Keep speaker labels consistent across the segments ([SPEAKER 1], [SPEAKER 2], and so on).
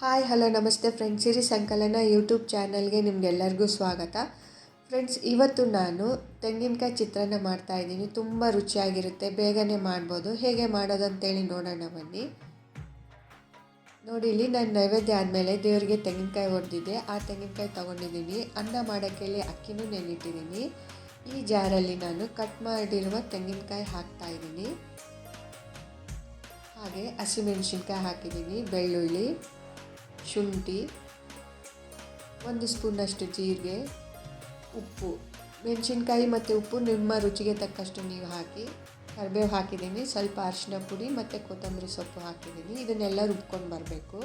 [SPEAKER 1] Hi, hello, ನಮಸ್ತೆ friends. Siri Sankalana YouTube ಚಾನಲ್ಗೆ ನಿಮಗೆಲ್ಲರಿಗೂ ಸ್ವಾಗತ. ಫ್ರೆಂಡ್ಸ್, ಇವತ್ತು ನಾನು ತೆಂಗಿನಕಾಯಿ ಚಿತ್ರಾನ್ನ ಮಾಡ್ತಾಯಿದ್ದೀನಿ ತುಂಬ ರುಚಿಯಾಗಿರುತ್ತೆ. ಬೇಗನೆ ಮಾಡ್ಬೋದು. ಹೇಗೆ ಮಾಡೋದು ಅಂತೇಳಿ ನೋಡೋಣ ಬನ್ನಿ. ನೋಡಿ, ಇಲ್ಲಿ ನಾನು ನೈವೇದ್ಯ ಆದಮೇಲೆ ದೇವರಿಗೆ ತೆಂಗಿನಕಾಯಿ ಹೊಡೆದಿದ್ದೆ ಆ ತೆಂಗಿನಕಾಯಿ ತೊಗೊಂಡಿದ್ದೀನಿ. ಅನ್ನ ಮಾಡೋಕ್ಕೆ ಅಕ್ಕಿನೂ ನೆನಿಟ್ಟಿದ್ದೀನಿ ಈ ಜಾರಲ್ಲಿ ನಾನು ಕಟ್ ಮಾಡಿರುವ ತೆಂಗಿನಕಾಯಿ ಹಾಕ್ತಾಯಿದ್ದೀನಿ ಹಾಗೆ ಹಸಿಮೆಣಸಿನ್ಕಾಯಿ ಹಾಕಿದ್ದೀನಿ. ಬೆಳ್ಳುಳ್ಳಿ. ಶುಂಠಿ, ಒಂದು ಸ್ಪೂನಷ್ಟು ಜೀರಿಗೆ, ಉಪ್ಪು, ಮೆಣಸಿನ್ಕಾಯಿ ಮತ್ತು ಉಪ್ಪು ನಿಮ್ಮ ರುಚಿಗೆ ತಕ್ಕಷ್ಟು ನೀವು ಹಾಕಿ, ಕರಿಬೇವು ಹಾಕಿದ್ದೀನಿ, ಸ್ವಲ್ಪ ಅರಿಶಿನ ಪುಡಿ ಮತ್ತು ಕೊತ್ತಂಬರಿ ಸೊಪ್ಪು ಹಾಕಿದ್ದೀನಿ, ಇದನ್ನೆಲ್ಲ ರುಬ್ಕೊಂಡು ಬರಬೇಕು.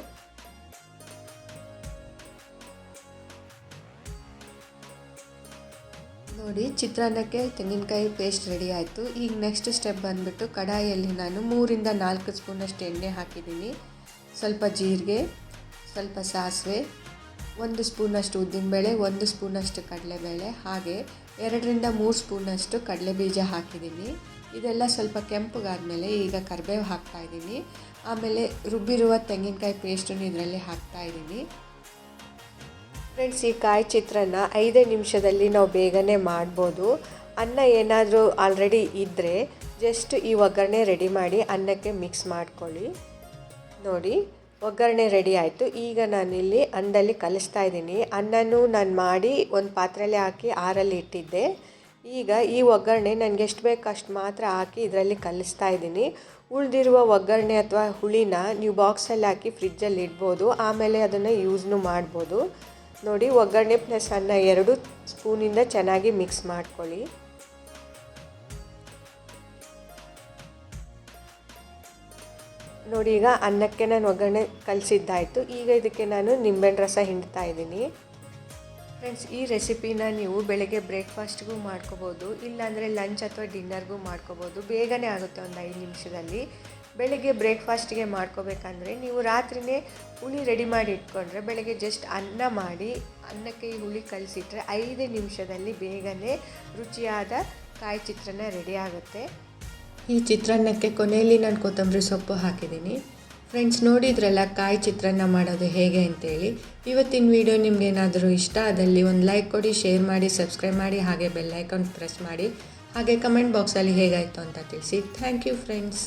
[SPEAKER 1] ನೋಡಿ, ಚಿತ್ರಾನ್ನಕ್ಕೆ ತೆಂಗಿನಕಾಯಿ ಪೇಸ್ಟ್ ರೆಡಿ ಆಯಿತು. ಈಗ ನೆಕ್ಸ್ಟ್ ಸ್ಟೆಪ್ ಬಂದುಬಿಟ್ಟು ಕಡಾಯಿಯಲ್ಲಿ ನಾನು ಮೂರಿಂದ ನಾಲ್ಕು ಸ್ಪೂನಷ್ಟು ಎಣ್ಣೆ ಹಾಕಿದ್ದೀನಿ. ಸ್ವಲ್ಪ ಜೀರಿಗೆ ಸ್ವಲ್ಪ ಸಾಸಿವೆ, ಒಂದು ಸ್ಪೂನಷ್ಟು ಉದ್ದಿನಬೇಳೆ, ಒಂದು ಸ್ಪೂನಷ್ಟು ಕಡಲೆಬೇಳೆ, ಹಾಗೆ ಎರಡರಿಂದ ಮೂರು ಸ್ಪೂನಷ್ಟು ಕಡಲೆ ಬೀಜ ಹಾಕಿದ್ದೀನಿ. ಇದೆಲ್ಲ ಸ್ವಲ್ಪ ಕೆಂಪಗಾದಮೇಲೆ ಈಗ ಕರಿಬೇವು ಹಾಕ್ತಾಯಿದ್ದೀನಿ ಆಮೇಲೆ ರುಬ್ಬಿರುವ ತೆಂಗಿನಕಾಯಿ ಪೇಸ್ಟನ್ನು ಇದರಲ್ಲಿ ಹಾಕ್ತಾಯಿದ್ದೀನಿ ಫ್ರೆಂಡ್ಸ್, ಈ ಕಾಯಿ ಚಿತ್ರಾನ್ನ ಐದೇ ನಿಮಿಷದಲ್ಲಿ ನಾವು ಬೇಗನೆ ಮಾಡ್ಬೋದು. ಅನ್ನ ಏನಾದರೂ ಆಲ್ರೆಡಿ ಇದ್ದರೆ ಜಸ್ಟ್ ಈ ಒಗ್ಗರಣೆ ರೆಡಿ ಮಾಡಿ ಅನ್ನಕ್ಕೆ ಮಿಕ್ಸ್ ಮಾಡ್ಕೊಳ್ಳಿ. ನೋಡಿ ಒಗ್ಗರಣೆ ರೆಡಿ ಆಯಿತು. ಈಗ ನಾನಿಲ್ಲಿ ಅನ್ನದಲ್ಲಿ ಕಲಿಸ್ತಾ ಇದ್ದೀನಿ. ಅನ್ನನೂ ನಾನು ಮಾಡಿ ಒಂದು ಪಾತ್ರೆಯಲ್ಲಿ ಹಾಕಿ ಆರಲ್ಲಿ ಇಟ್ಟಿದ್ದೆ. ಈಗ ಈ ಒಗ್ಗರಣೆ ನನಗೆ ಎಷ್ಟು ಬೇಕು ಅಷ್ಟು ಮಾತ್ರ ಹಾಕಿ ಇದರಲ್ಲಿ ಕಲಿಸ್ತಾ ಇದ್ದೀನಿ. ಉಳಿದಿರುವ ಒಗ್ಗರಣೆ ಅಥವಾ ಹುಳಿನ ನೀವು ಬಾಕ್ಸಲ್ಲಿ ಹಾಕಿ ಫ್ರಿಜ್ಜಲ್ಲಿ ಇಡ್ಬೋದು. ಆಮೇಲೆ ಅದನ್ನು ಯೂಸ್ನು ಮಾಡ್ಬೋದು. ನೋಡಿ ಒಗ್ಗರಣೆ ಪ್ಲಸ್ ಅನ್ನ ಎರಡು ಸ್ಪೂನಿಂದ ಚೆನ್ನಾಗಿ ಮಿಕ್ಸ್ ಮಾಡ್ಕೊಳ್ಳಿ. ನೋಡಿ, ಈಗ ಅನ್ನಕ್ಕೆ ನಾನು ಒಗ್ಗರಣೆ ಕಲಿಸಿದ್ದಾಯಿತು. ಈಗ ಇದಕ್ಕೆ ನಾನು ನಿಂಬೆಹಣ್ಣು ರಸ ಹಿಂಡ್ತಾ ಇದ್ದೀನಿ. ಫ್ರೆಂಡ್ಸ್ ಈ ರೆಸಿಪಿನ ನೀವು ಬೆಳಗ್ಗೆ ಬ್ರೇಕ್ಫಾಸ್ಟ್ಗೂ ಮಾಡ್ಕೋಬೋದು, ಇಲ್ಲಾಂದರೆ ಲಂಚ್ ಅಥವಾ ಡಿನ್ನರ್ಗೂ ಮಾಡ್ಕೋಬೋದು. ಬೇಗನೆ ಆಗುತ್ತೆ ಒಂದು ಐದು ನಿಮಿಷದಲ್ಲಿ. ಬೆಳಗ್ಗೆ ಬ್ರೇಕ್ಫಾಸ್ಟಿಗೆ ಮಾಡ್ಕೋಬೇಕಂದ್ರೆ ನೀವು ರಾತ್ರಿನೇ ಹುಳಿ ರೆಡಿ ಮಾಡಿ ಇಟ್ಕೊಂಡ್ರೆ ಬೆಳಗ್ಗೆ ಜಸ್ಟ್ ಅನ್ನ ಮಾಡಿ, ಅನ್ನಕ್ಕೆ ಈ ಹುಳಿ ಕಲಸಿಟ್ರೆ ಐದು ನಿಮಿಷದಲ್ಲಿ ಬೇಗನೆ ರುಚಿಯಾದ ಕಾಯಿ ಚಿತ್ರನ ರೆಡಿ ಆಗುತ್ತೆ. ಈ ಚಿತ್ರಾನ್ನಕ್ಕೆ ಕೊನೆಯಲ್ಲಿ ನಾನು ಕೊತ್ತಂಬರಿ ಸೊಪ್ಪು ಹಾಕಿದ್ದೀನಿ. ಫ್ರೆಂಡ್ಸ್ ನೋಡಿದ್ರಲ್ಲ ಕಾಯಿ ಚಿತ್ರಾನ್ನ ಮಾಡೋದು ಹೇಗೆ ಅಂತೇಳಿ. ಇವತ್ತಿನ ವಿಡಿಯೋ ನಿಮ್ಗೇನಾದರೂ ಇಷ್ಟ ಆದಲ್ಲಿ ಒಂದು ಲೈಕ್ ಕೊಡಿ ಶೇರ್ ಮಾಡಿ ಸಬ್ಸ್ಕ್ರೈಬ್ ಮಾಡಿ, ಹಾಗೆ ಬೆಲ್ ಐಕಾನ್ ಪ್ರೆಸ್ ಮಾಡಿ. ಹಾಗೆ ಕಮೆಂಟ್ ಬಾಕ್ಸಲ್ಲಿ ಹೇಗಾಯಿತು ಅಂತ ತಿಳಿಸಿ. Thank you friends